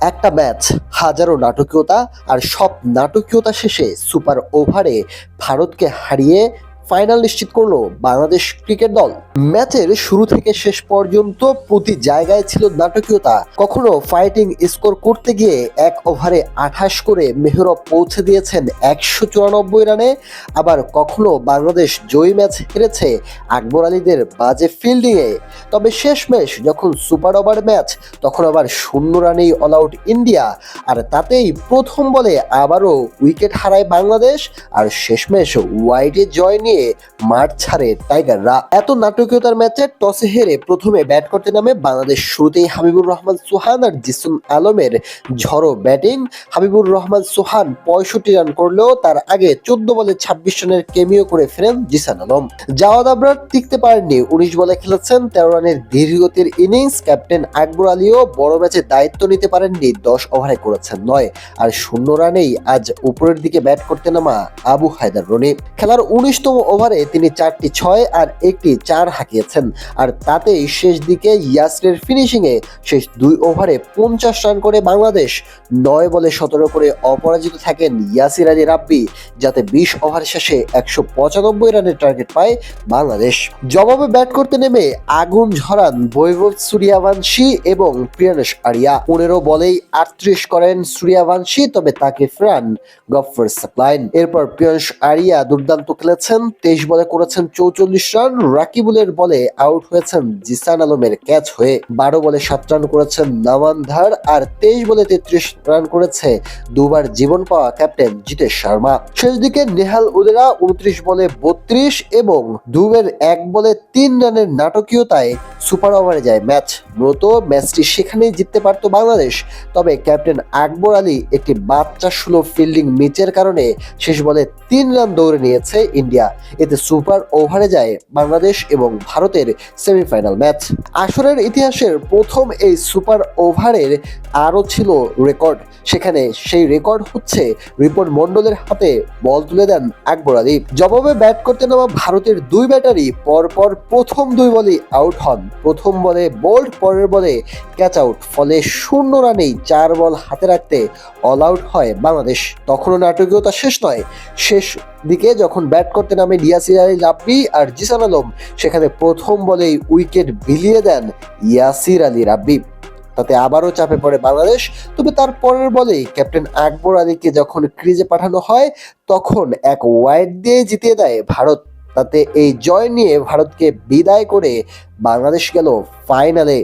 একটা ম্যাচ হাজারো নাটকীয়তা আর সব নাটকীয়তা শেষে সুপার ওভারে ভারতকে হারিয়ে ফাইনাল নিশ্চিত করল বাংলাদেশ ক্রিকেট দল। ম্যাচের শুরু থেকে শেষ পর্যন্ত প্রতি জায়গায় ছিল নাটকীয়তা। কখনো ফাইটিং স্কোর করতে গিয়ে এক ওভারে আঠাশ করে মেহরব পৌঁছে দিয়েছেন একশো চুরানব্বই রানে। আবার কখনো বাংলাদেশ জয়ী ম্যাচ হেরেছে আকবর আলীদের বাজে ফিল্ডিংয়ে তবে শেষমেশ যখন সুপার ওভার ম্যাচ, তখন আবার শূন্য রানেই অল আউট ইন্ডিয়া। আর তাতেই প্রথম বলে আবারও উইকেট হারায় বাংলাদেশ। আর শেষ শেষমেশ ওয়াইডে জয় নিয়ে মাঠ ছাড়ে টাইগাররা। এত নাটকীয়তার ম্যাচে টসে হেরে প্রথমে ব্যাট করতে নামে বাংলাদেশ। শুরুতেই হাবিবুর রহমান, সোহান আর জিসুম আলমের ঝড়ো ব্যাটিং। হাবিবুর রহমান, সোহান পঁয়ষট্টি রান করলেও তার আগে চোদ্দ বলে ছাব্বিশ রানের কেমিও করে ফেরেন জিসান আলম। জাওয়াদ আবরার টিকতে পারেননি, উনিশ বলে খেলেছেন, তেরো রানের দীর্ঘতির ইনিংস। ক্যাপ্টেন আকবর আলীও বড় ম্যাচে দায়িত্ব নিতে পারেননি, দশ ওভারে করেছেন নয়। আর শূন্য রানেই আজ উপরের দিকে ব্যাট করতে নামা আবু হায়দার রনি। খেলার উনিশতম ওভারে তিনি চারটি ছয় আর একটি চার হাঁকিয়েছেন। আর তাতেই শেষ দিকে ইয়াসরের ফিনিশিংয়ে শেষ দুই ওভারে পঞ্চাশ রান করে বাংলাদেশ নয় বলে সতেরো করে অপরাজিত থাকেন ইয়াসির আলী রাব্বি, যাতে বিশ ওভার শেষে একশো পঁচানব্বই রানের টার্গেট পায় বাংলাদেশ। জবাবে ব্যাট করতে নেমে আগুন ঝরান বৈভব সূর্যাবংশী এবং প্রিয়ানেশ আরিয়া। পনেরো বলেই আটত্রিশ করেন সূর্যাবংশী, তবে তাকে ফেরান গফর সাপ্লাইন। এরপর প্রিয়াংশ আরিয়া দুর্দান্ত খেলেছেন তেইশ বলে করেছেন চৌচল্লিশ রান। রাকিবুলের বলে আউট হয়েছেন জিসান আলমের ক্যাচ হয়ে বারো বলে সাত রান করেছেন নামান ধার আর তেইশ বলে তেত্রিশ রান করেছে দুবার জীবন পাওয়া ক্যাপ্টেন জিতেশ শর্মা। শেষ দিকে নেহাল উদেরা উনত্রিশ বলে বত্রিশ এবং দুবের এক বলে তিন রানের নাটকীয়তায় সুপার ওভারে যায় ম্যাচ। মূলত ম্যাচটি সেখানেই জিততে পারত বাংলাদেশ, তবে ক্যাপ্টেন আকবর আলী একটি বাচ্চা সুলভ ফিল্ডিং মিচের কারণে শেষ বলে তিন রান দৌড়ে নিয়েছে ইন্ডিয়া। এতে সুপার ওভারে যায় বাংলাদেশ এবং ভারতের সেমিফাইনাল ম্যাচ। আসরের ইতিহাসের প্রথম এই সুপার ওভারের আরও ছিল রেকর্ড। সেখানে সেই রেকর্ড হচ্ছে রিপন মন্ডলের হাতে বল তুলে দেন আকবর আলী জবাবে ব্যাট করতে নামা ভারতের দুই ব্যাটারি পরপর প্রথম দুই বলই আউট হন। প্রথম বলে বোল্ড, পরের বলে ক্যাচ আউট। ফলে শূন্য রানেই চার বল হাতে রাখতে অল আউট হয় বাংলাদেশ। তখনও নাটকীয়তা শেষ নয়, শেষ দিকে যখন ব্যাট করতে নামে ইয়াসির আলী লাপি আর জিসান আলম, সেখানে প্রথম বলেই উইকেট বিলিয়ে দেন ইয়াসির আলী রাব্বি। তাতে আবারও চাপে পড়ে বাংলাদেশ, তবে তার পরের বলেই ক্যাপ্টেন আকবর আলীকে যখন ক্রিজে পাঠানো হয়, তখন এক ওয়াইড দিয়ে জিতিয়ে দেয় ভারত। তাতে এই জয় নিয়ে ভারতকে বিদায় করে বাংলাদেশ গেল ফাইনালে।